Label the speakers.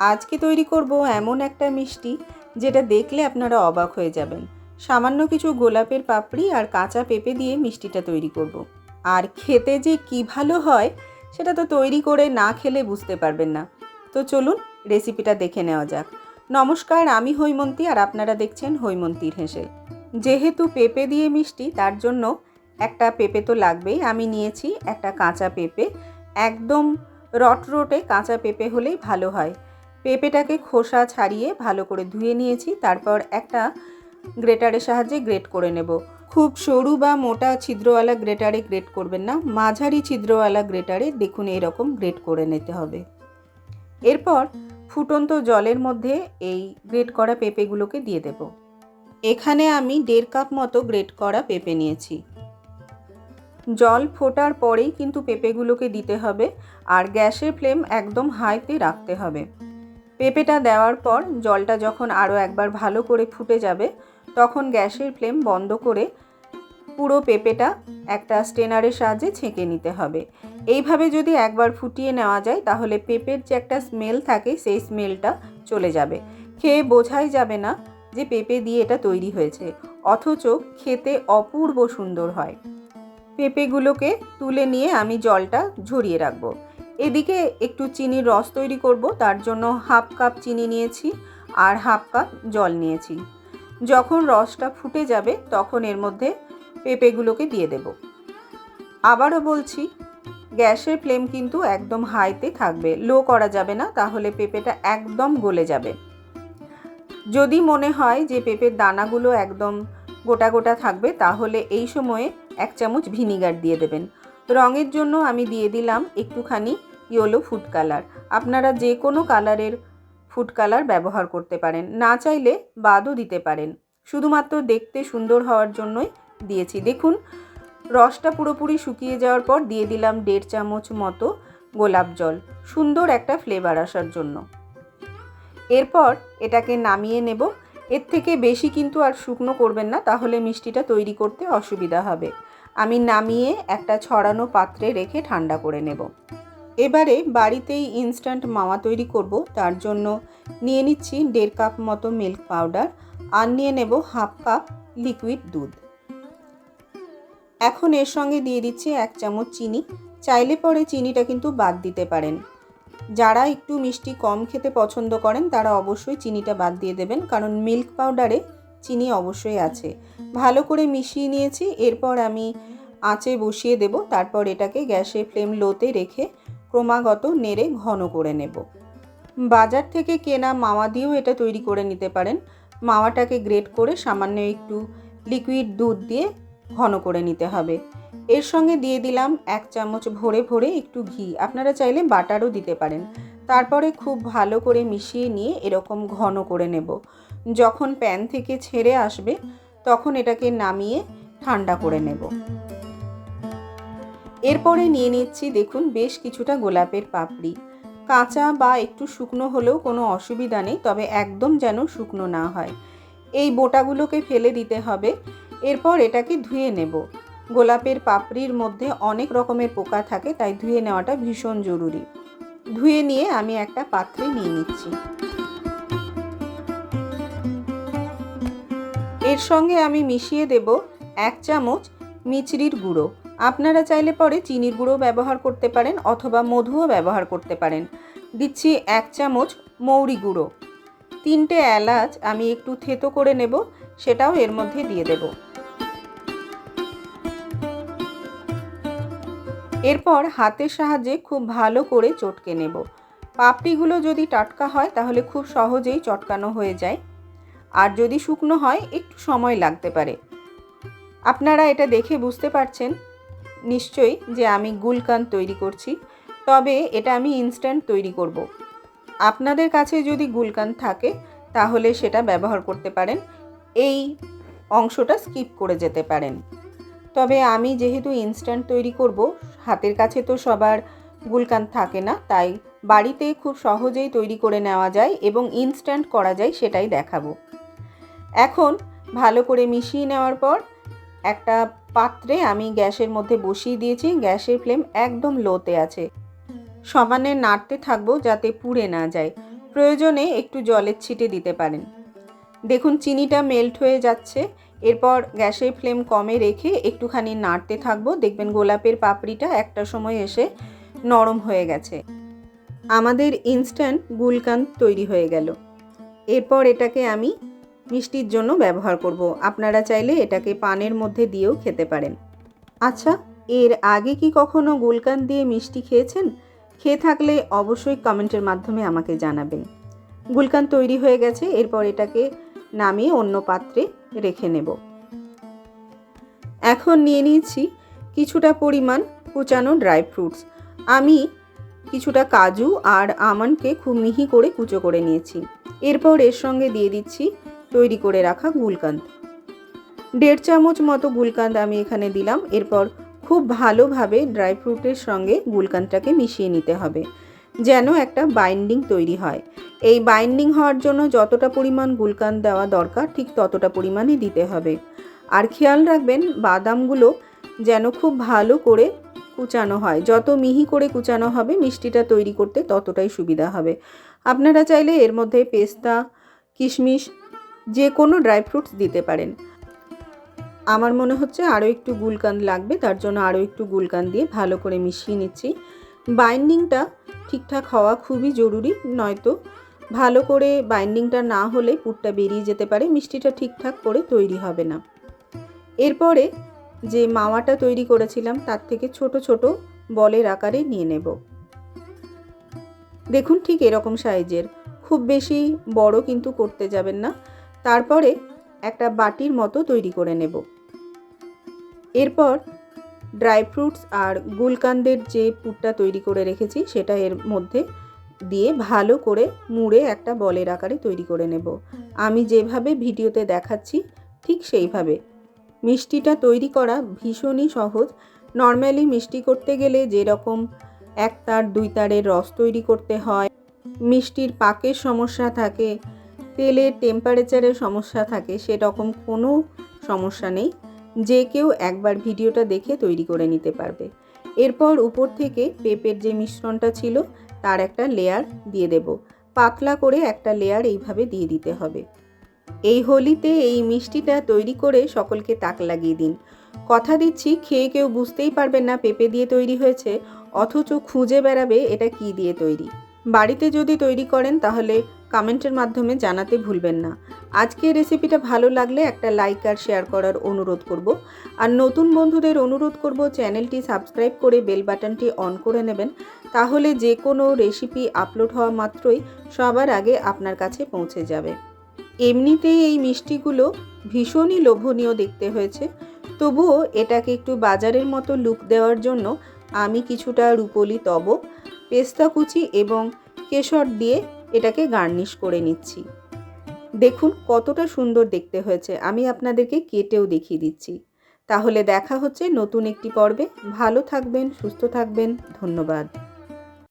Speaker 1: আজকে তৈরি করব এমন একটা মিষ্টি যেটা দেখলে আপনারা অবাক হয়ে যাবেন। সামান্য কিছু গোলাপের পাপড়ি আর কাঁচা পেঁপে দিয়ে মিষ্টিটা তৈরি করব। আর খেতে যে কি ভালো হয়, সেটা তো তৈরি করে না খেলে বুঝতে পারবেন না। তো চলুন রেসিপিটা দেখে নেওয়া যাক। নমস্কার, আমি হৈমন্তী আর আপনারা দেখছেন হৈমন্তীর হেসে যেহেতু পেঁপে দিয়ে মিষ্টি, তার জন্য একটা পেঁপে তো লাগবেই। আমি নিয়েছি একটা কাঁচা পেঁপে। একদম রটরটে কাঁচা পেঁপে হলেই ভালো হয়। পেঁপেটাকে খোসা ছাড়িয়ে ভালো করে ধুয়ে নিয়েছি, তারপর একটা গ্রেটারের সাহায্যে গ্রেট করে নেব। খুব সরু বা মোটা ছিদ্রওয়ালা গ্রেটারে গ্রেট করবেন না, মাঝারি ছিদ্রওয়ালা গ্রেটারে দেখুন এরকম গ্রেট করে নিতে হবে। এরপর ফুটন্ত জলের মধ্যে এই গ্রেট করা পেঁপেগুলোকে দিয়ে দেব। এখানে আমি দেড় কাপ মতো গ্রেট করা পেঁপে নিয়েছি। জল ফোটার পরেই কিন্তু পেঁপেগুলোকে দিতে হবে, আর গ্যাসের ফ্লেম একদম হাইতে রাখতে হবে। পেঁপেটা দেওয়ার পর জলটা যখন আরও একবার ভালো করে ফুটে যাবে, তখন গ্যাসের ফ্লেম বন্ধ করে পুরো পেঁপেটা একটা স্টেনারের সাহায্যে ছেঁকে নিতে হবে। এইভাবে যদি একবার ফুটিয়ে নেওয়া যায়, তাহলে পেঁপের যে একটা স্মেল থাকে, সেই স্মেলটা চলে যাবে। খেয়ে বোঝাই যাবে না যে পেঁপে দিয়ে এটা তৈরি হয়েছে, অথচ খেতে অপূর্ব সুন্দর হয়। পেঁপেগুলোকে তুলে নিয়ে আমি জলটা ঝরিয়ে রাখব। এদিকে একটু চিনির রস তৈরি করব, তার জন্য হাফ কাপ চিনি নিয়েছি আর হাফ কাপ জল নিয়েছি। যখন রসটা ফুটে যাবে, তখন এর মধ্যে পেঁপেগুলোকে দিয়ে দেব। আবারও বলছি, গ্যাসের ফ্লেম কিন্তু একদম হাইতে থাকবে, লো করা যাবে না, তাহলে পেঁপেটা একদম গলে যাবে। যদি মনে হয় যে পেঁপের দানাগুলো একদম গোটা গোটা থাকবে, তাহলে এই সময়ে এক চামচ ভিনিগার দিয়ে দেবেন। রঙের জন্য আমি দিয়ে দিলাম একটুখানি ইয়েলো ফুড কালার। আপনারা যে কোনো কালারের ফুড কালার ব্যবহার করতে পারেন। না চাইলে বাদও দিতে পারেন। শুধুমাত্র দেখতে সুন্দর হওয়ার জন্যই দিয়েছি। দেখুন, রসটা পুরোপুরি শুকিয়ে যাওয়ার পর দিয়ে দিলাম দেড় চামচ মতো গোলাপ জল। সুন্দর একটা ফ্লেভার আসার জন্য। এরপর এটাকে নামিয়ে নেব। এর থেকে বেশি কিন্তু আর শুকনো করবেন না, তাহলে মিষ্টিটা তৈরি করতে অসুবিধা হবে। আমি নামিয়ে একটা ছড়ানো পাত্রে রেখে ঠান্ডা করে নেব। এবারে বাড়িতেই ইনস্ট্যান্ট মাওয়া তৈরি করব, তার জন্য নিয়ে নিচ্ছি দেড় কাপ মতো মিল্ক পাউডার আর নিয়ে নেব হাফ কাপ লিকুইড দুধ। এখন এর সঙ্গে দিয়ে দিচ্ছি এক চামচ চিনি, চাইলে পরে চিনিটা কিন্তু বাদ দিতে পারেন। যারা একটু মিষ্টি কম খেতে পছন্দ করেন, তারা অবশ্যই চিনিটা বাদ দিয়ে দেবেন, কারণ মিল্ক পাউডারে চিনি অবশ্যই আছে। ভালো করে মিশিয়ে নিয়েছি, এরপর আমি আঁচে বসিয়ে দেব, তারপর এটাকে গ্যাসে ফ্লেম লোতে রেখে ক্রমাগত নেড়ে ঘন করে নেব। বাজার থেকে কেনা মাওয়া দিয়েও এটা তৈরি করে নিতে পারেন। মাওয়াটাকে গ্রেট করে সামান্য একটু লিকুইড দুধ দিয়ে ঘন করে নিতে হবে। এর সঙ্গে দিয়ে দিলাম এক চামচ ভরে ভরে একটু ঘি। আপনারা চাইলে বাটারও দিতে পারেন। তারপরে খুব ভালো করে মিশিয়ে নিয়ে এরকম ঘন করে নেব। যখন প্যান থেকে ছেড়ে আসবে, তখন এটাকে নামিয়ে ঠান্ডা করে নেব। এরপরে নিয়ে নিচ্ছি, দেখুন, বেশ কিছুটা গোলাপের পাপড়ি। কাঁচা বা একটু শুকনো হলেও কোনো অসুবিধা নেই, তবে একদম যেন শুকনো না হয়। এই বোটাগুলোকে ফেলে দিতে হবে। এরপর এটাকে ধুয়ে নেব। গোলাপের পাপড়ির মধ্যে অনেক রকমের পোকা থাকে, তাই ধুয়ে নেওয়াটা ভীষণ জরুরি। ধুয়ে নিয়ে আমি একটা পাত্রে নিয়ে নিচ্ছি। এর সঙ্গে আমি মিশিয়ে দেব এক চামচ মিচড়ির গুঁড়ো। আপনারা চাইলে পরে চিনির গুঁড়ো ব্যবহার করতে পারেন অথবা মধুও ব্যবহার করতে পারেন। দিচ্ছি এক চামচ মৌরি গুঁড়ো। তিনটে এলাচ আমি একটু থেতো করে নেব, সেটাও এর মধ্যে দিয়ে দেব। এরপর হাতের সাহায্যে খুব ভালো করে চটকে নেব। পাপড়িগুলো যদি টাটকা হয়, তাহলে খুব সহজেই চটকানো হয়ে যায়। আর যদি শুকনো হয়, একটু সময় লাগতে পারে। আপনারা এটা দেখে বুঝতে পারছেন নিশ্চয়ই যে আমি গুলকান তৈরি করছি, তবে এটা আমি ইনস্ট্যান্ট তৈরি করব। আপনাদের কাছে যদি গুলকান থাকে, তাহলে সেটা ব্যবহার করতে পারেন। এই অংশটা স্কিপ করে যেতে পারেন। তবে আমি যেহেতু ইনস্ট্যান্ট তৈরি করব, হাতের কাছে তো সবার গুলকান থাকে না, তাই বাড়িতে খুব সহজেই তৈরি করে নেওয়া যায় এবং ইনস্ট্যান্ট করা যায়, সেটাই দেখাবো। এখন ভালো করে মিশিয়ে নেওয়ার পর একটা পাত্রে আমি গ্যাসের মধ্যে বসিয়ে দিয়েছি। গ্যাসের ফ্লেম একদম লোতে আছে। সমানে নাড়তে থাকব যাতে পুড়ে না যায়। প্রয়োজনে একটু জলের ছিটে দিতে পারেন। দেখুন, চিনিটা মেল্ট হয়ে যাচ্ছে। এরপর গ্যাসের ফ্লেম কমে রেখে একটুখানি নাড়তে থাকব। দেখবেন, গোলাপের পাপড়িটা একটা সময় এসে নরম হয়ে গেছে। আমাদের ইনস্ট্যান্ট গুলকান্ত তৈরি হয়ে গেল। এরপর এটাকে আমি মিষ্টির জন্য ব্যবহার করব। আপনারা চাইলে এটাকে পানের মধ্যে দিয়েও খেতে পারেন। আচ্ছা এর আগে কি কখনো গুলকান দিয়ে মিষ্টি খেয়েছেন? খেয়ে থাকলে অবশ্যই কমেন্টের মাধ্যমে আমাকে জানাবেন। গুলকান তৈরি হয়ে গেছে, এরপর এটাকে নামিয়ে অন্য পাত্রে রেখে নেব। এখন নিয়ে নিয়েছি কিছুটা পরিমাণ কুচানো ড্রাই ফ্রুটস। আমি কিছুটা কাজু আর আমন্ডকে খুব মিহি করে কুচো করে নিয়েছি। এরপর এর সঙ্গে দিয়ে দিচ্ছি তৈরি করে রাখা গুলকান্দ। দেড় চামচ মতো গুলকান্দ আমি এখানে দিলাম। এরপর খুব ভালোভাবে ড্রাই ফ্রুটের সঙ্গে গুলকান্দটাকে মিশিয়ে নিতে হবে, যেন একটা বাইন্ডিং তৈরি হয়। এই বাইন্ডিং হওয়ার জন্য যতটা পরিমাণ গুলকান দেওয়া দরকার, ঠিক ততটা পরিমাণে দিতে হবে। আর খেয়াল রাখবেন, বাদামগুলো যেন খুব ভালো করে কুচানো হয়। যত মিহি করে কুচানো হবে, মিষ্টিটা তৈরি করতে ততটাই সুবিধা হবে। আপনারা চাইলে এর মধ্যে পেস্তা, কিশমিশ যে কোনো ড্রাই ফ্রুটস দিতে পারেন। আমার মনে হচ্ছে আরও একটু গুলকান লাগবে, তার জন্য আরও একটু গুলকান দিয়ে ভালো করে মিশিয়ে নিচ্ছি। বাইন্ডিংটা ঠিকঠাক হওয়া খুবই জরুরি, নয়তো ভালো করে বাইন্ডিংটা না হলে পুরটা বেরিয়ে যেতে পারে, মিষ্টিটা ঠিকঠাক করে তৈরি হবে না। এরপরে যে মাওয়াটা তৈরি করেছিলাম, তার থেকে ছোট ছোট বলের আকারে নিয়ে নেব। দেখুন ঠিক এরকম সাইজের। খুব বেশি বড় কিন্তু করতে যাবেন না। তারপরে একটা বাটির মতো তৈরি করে নেব। এরপর ড্রাই ফ্রুটস আর গুলকান্দের যে পুরটা তৈরি করে রেখেছি, সেটা এর মধ্যে দিয়ে ভালো করে মুড়ে একটা বলের আকারে তৈরি করে নেব। আমি যেভাবে ভিডিওতে দেখাচ্ছি, ঠিক সেইভাবে। মিষ্টিটা তৈরি করা ভীষণই সহজ। নর্মালি মিষ্টি করতে গেলে যেরকম এক তার, দুই তারের রস তৈরি করতে হয়, মিষ্টির পাকের সমস্যা থাকে তেলের টেম্পারেচারের সমস্যা থাকে, সেরকম কোনো সমস্যা নেই। যে কেউ একবার ভিডিওটা দেখে তৈরি করে নিতে পারবে। এরপর উপর থেকে পেঁপের যে মিশ্রণটা ছিল, তার একটা লেয়ার দিয়ে দেব। পাতলা করে একটা লেয়ার এইভাবে দিয়ে দিতে হবে। এই হোলিতে এই মিষ্টিটা তৈরি করে সকলকে তাক লাগিয়ে দিন। কথা দিচ্ছি, খেয়ে কেউ বুঝতেই পারবেন না পেঁপে দিয়ে তৈরি হয়েছে, অথচ খুঁজে বেড়াবে এটা কি দিয়ে তৈরি। বাড়িতে যদি তৈরি করেন, তাহলে কমেন্টের মাধ্যমে জানাতে ভুলবেন না। আজকের রেসিপিটা ভালো লাগলে একটা লাইক আর শেয়ার করার অনুরোধ করব। আর নতুন বন্ধুদের অনুরোধ করব চ্যানেলটি সাবস্ক্রাইব করে বেল বাটনটি অন করে নেবেন। তাহলে যে কোনো রেসিপি আপলোড হওয়া মাত্রই সবার আগে আপনার কাছে পৌঁছে যাবে। এমনিতেই এই মিষ্টিগুলো ভীষণই লোভনীয় দেখতে হয়েছে। তবুও এটাকে একটু বাজারের মতো লুক দেওয়ার জন্য আমি কিছুটা রুপোলি তব, পেস্তা কুচি এবং কেশর দিয়ে এটাকে গার্নিশ করে নিচ্ছি। দেখুন কতটা সুন্দর দেখতে হয়েছে। আমি আপনাদেরকে কেটেও দেখিয়ে দিচ্ছি। তাহলে দেখা হচ্ছে নতুন একটি পর্বে। ভালো থাকবেন, সুস্থ থাকবেন। ধন্যবাদ।